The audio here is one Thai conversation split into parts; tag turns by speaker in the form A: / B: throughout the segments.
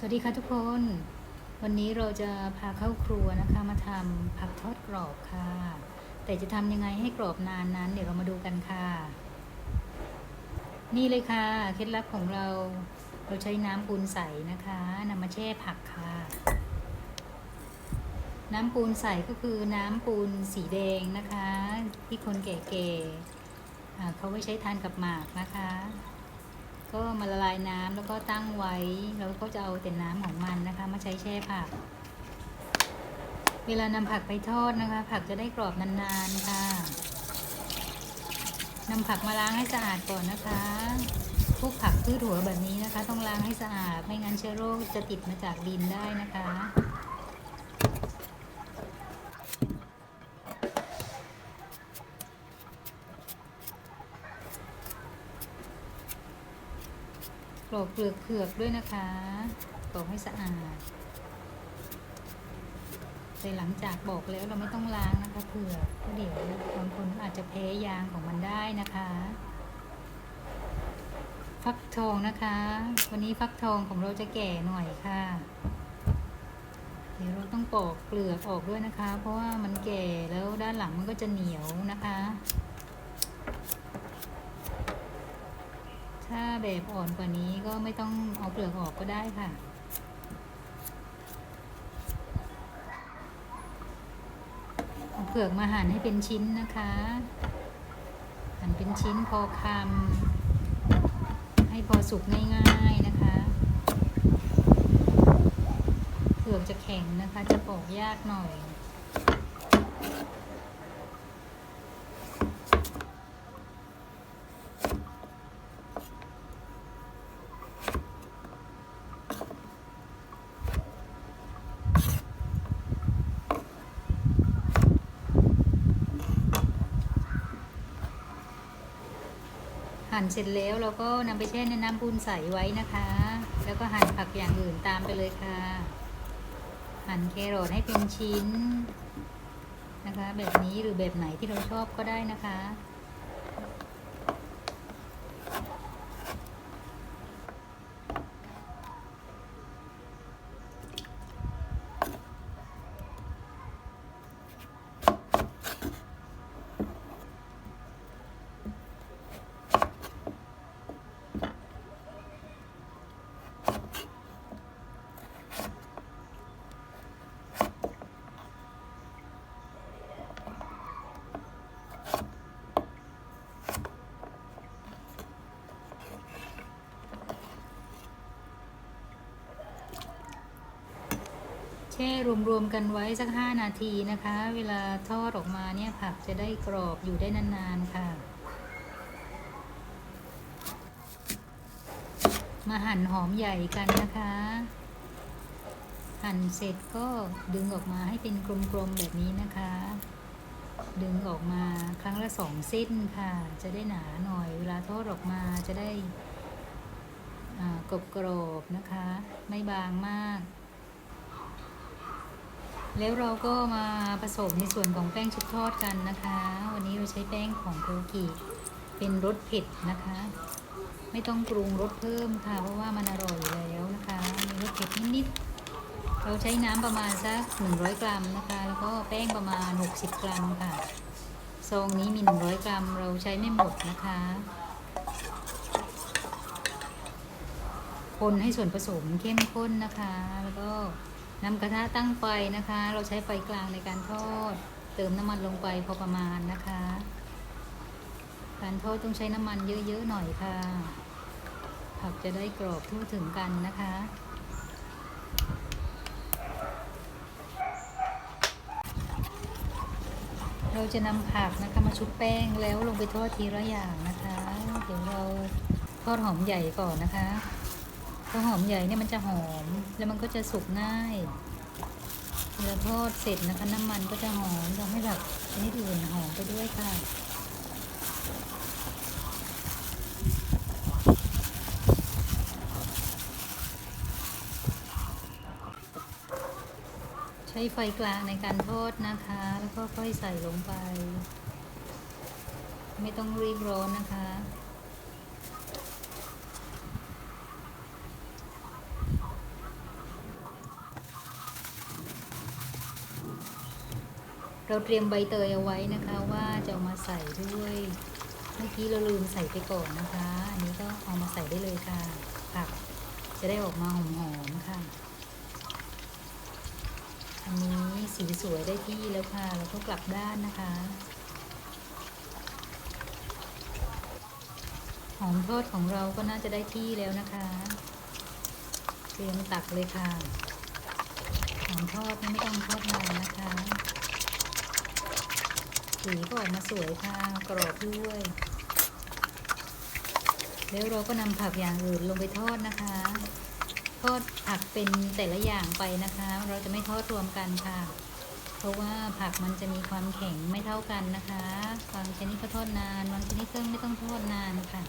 A: สวัสดีค่ะทุกคน วันนี้เราจะพาเข้าครัวนะคะมาทำผักทอดกรอบค่ะ แต่จะทำยังไงให้กรอบนานนั้น เดี๋ยวเรามาดูกันค่ะ นี่เลยค่ะ เคล็ดลับของเราเราใช้น้ำปูนใสนะคะนำมาแช่ผักค่ะ น้ำปูนใสก็คือน้ำปูนสีแดงนะคะ ที่คนแก่ๆเขาไว้ใช้ทานกับหมากนะคะ ก็มาละลายน้ำแล้วก็ตั้งไว้ แล้วก็จะเอาแต่น้ำของมันนะคะ มาใช้แช่ผัก เวลานำผักไปทอดนะคะ ผักจะได้กรอบนานๆค่ะนำผักมาล้างให้สะอาดก่อนนะคะพวกผักพืชหัวแบบนี้นะคะ ต้องล้างให้สะอาด ไม่งั้นเชื้อโรคจะติดมาจากดินได้นะคะ รอกเปลือกเผือกด้วยนะคะกรอกให้สะอาดแต่หลังจากบอกแล้วเราไม่ต้องล้างนะคะเผือกเพราะเดี๋ยวบางคนอาจจะแพ้ยางของมันได้นะคะฟักทองนะคะ วันนี้ฟักทองของเราจะแก่หน่อยค่ะ เดี๋ยวเราต้องปอกเปลือกออกด้วยนะคะ เพราะว่ามันแก่แล้วด้านหลังมันก็จะเหนียวนะคะ ถ้าแบบอ่อนกว่านี้ก็ไม่ต้องเอาเปลือกออกก็ได้ค่ะ เอาเปลือกมาหั่นให้เป็นชิ้นนะคะ หั่นเป็นชิ้นพอคำให้พอสุกง่ายๆนะคะ เปลือกจะแข็งนะคะ จะปอกยากหน่อย หั่นเสร็จแล้วเราก็นำไปแช่ในน้ำปูนใสไว้นะคะ แล้วก็หั่นผักอย่างอื่นตามไปเลยค่ะ หั่นแครอทให้เป็นชิ้นนะคะ แบบนี้หรือแบบไหนที่เราชอบก็ได้นะคะ ช่รวมๆกันไว้สัก 5 นาทีนะคะ เวลาทอดออกมาเนี่ยผักจะได้กรอบอยู่ได้นานๆค่ะ มาหั่นหอมใหญ่กันนะคะ หั่นเสร็จก็ดึงออกมาให้เป็นกลมๆแบบนี้นะคะ ดึงออกมาครั้งละสองเส้นค่ะ จะได้หนาหน่อย เวลาทอดออกมาจะได้กรอบกรอบๆนะคะ ไม่บางมาก แล้วเราก็มาผสมในส่วนของแป้งชุบทอดกันนะคะ วันนี้เราใช้แป้งของโกกิเป็นรสเผ็ดนะคะ ไม่ต้องปรุงรสเพิ่มค่ะ เพราะว่ามันอร่อยอยู่แล้วนะคะมีรสเผ็ดนิดๆเราใช้น้ำประมาณสัก 100 กรัมนะคะ แล้วก็แป้งประมาณ 60 กรัมค่ะซองนี้มี 100 กรัมเราใช้ไม่หมดนะคะคนให้ส่วนผสมเข้มข้นนะคะ แล้วก็ นำกระทะตั้งไฟนะคะ เราใช้ไฟกลางในการทอด เติมน้ำมันลงไปพอประมาณนะคะ การทอดต้องใช้น้ำมันเยอะๆหน่อยค่ะ ผักจะได้กรอบทั่วถึงกันนะคะเราจะนำผักนะคะมาชุบแป้งแล้วลงไปทอดทีละอย่างนะคะ เดี๋ยวเราทอดหอมใหญ่ก่อนนะคะ พอหอมใหญ่เนี่ยมันจะหอม แล้วมันก็จะสุกง่ายเวลาทอดเสร็จนะคะน้ำมันก็จะหอมทำให้แบบชนิดอื่นหอมไปด้วยค่ะใช้ไฟกลางในการทอดนะคะ แล้วก็ค่อยใส่ลงไป ไม่ต้องรีบร้อนนะคะ เราเตรียมใบเตยเอาไว้นะคะว่าจะเอามาใส่ด้วยเมื่อกี้เราลืมใส่ไปก่อนนะคะ อันนี้ก็เอามาใส่ได้เลยค่ะผักจะได้ออกมาหอมๆค่ะ อันนี้สีสวยได้ที่แล้วค่ะเราก็กลับด้านนะคะ หอมทอดของเราก็น่าจะได้ที่แล้วนะคะ เตรียมตักเลยค่ะ หอมทอดไม่ต้องทอดนานนะคะ สีก็ออกมาสวยค่ะกรอบด้วย แล้วเราก็นำผักอย่างอื่นลงไปทอดนะคะ ทอดผักเป็นแต่ละอย่างไปนะคะ เราจะไม่ทอดรวมกันค่ะ เพราะว่าผักมันจะมีความแข็งไม่เท่ากันนะคะบางชนิดก็ทอดนานบางชนิดก็ไม่ต้องทอดนานค่ะ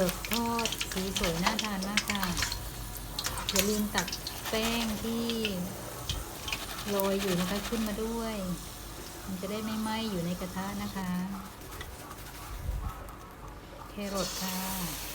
A: เผือกทอดสีสวยน่าทานมากค่ะ อย่าลืมตักแป้งที่โรยอยู่นะคะขึ้นมาด้วย มันจะได้ไม่ไหม้อยู่ในกระทะนะคะ แครอทค่ะ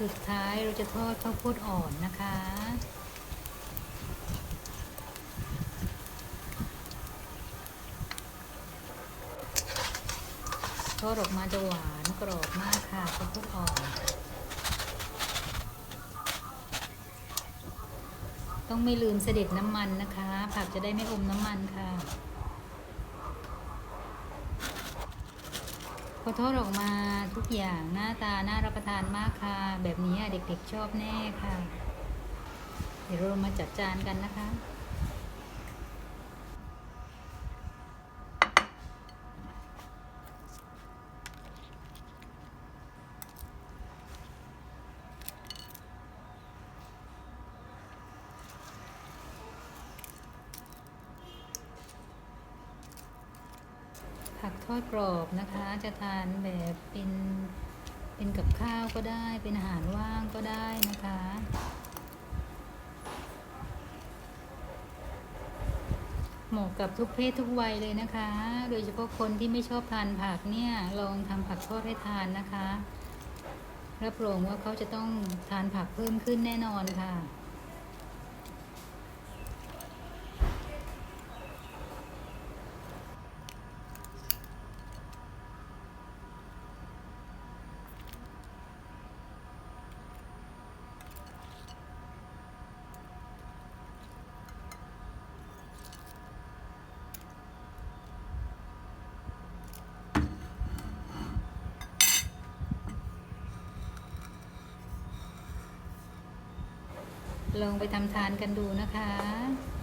A: สุดท้ายเราจะทอดข้าวโพดอ่อนนะคะ ทอดออกมาจะหวานกรอบมากค่ะข้าวโพดอ่อน ต้องไม่ลืมเสด็จน้ำมันนะคะ ผักจะได้ไม่อมน้ำมันค่ะ พอทอดออกมาทุกอย่างหน้าตาน่ารับประทานมากค่ะ แบบนี้เด็กๆชอบแน่ค่ะ เดี๋ยวเรามาจัดจานกันนะคะ ผักทอดกรอบนะคะ จะทานแบบเป็นเป็นกับข้าวก็ได้ เป็นอาหารว่างก็ได้นะคะเหมาะกับทุกเพศทุกวัยเลยนะคะ โดยเฉพาะคนที่ไม่ชอบทานผักเนี่ย ลองทำผักทอดให้ทานนะคะ รับรองว่าเขาจะต้องทานผักเพิ่มขึ้นแน่นอนค่ะ ลองไปทำทานกันดูนะคะ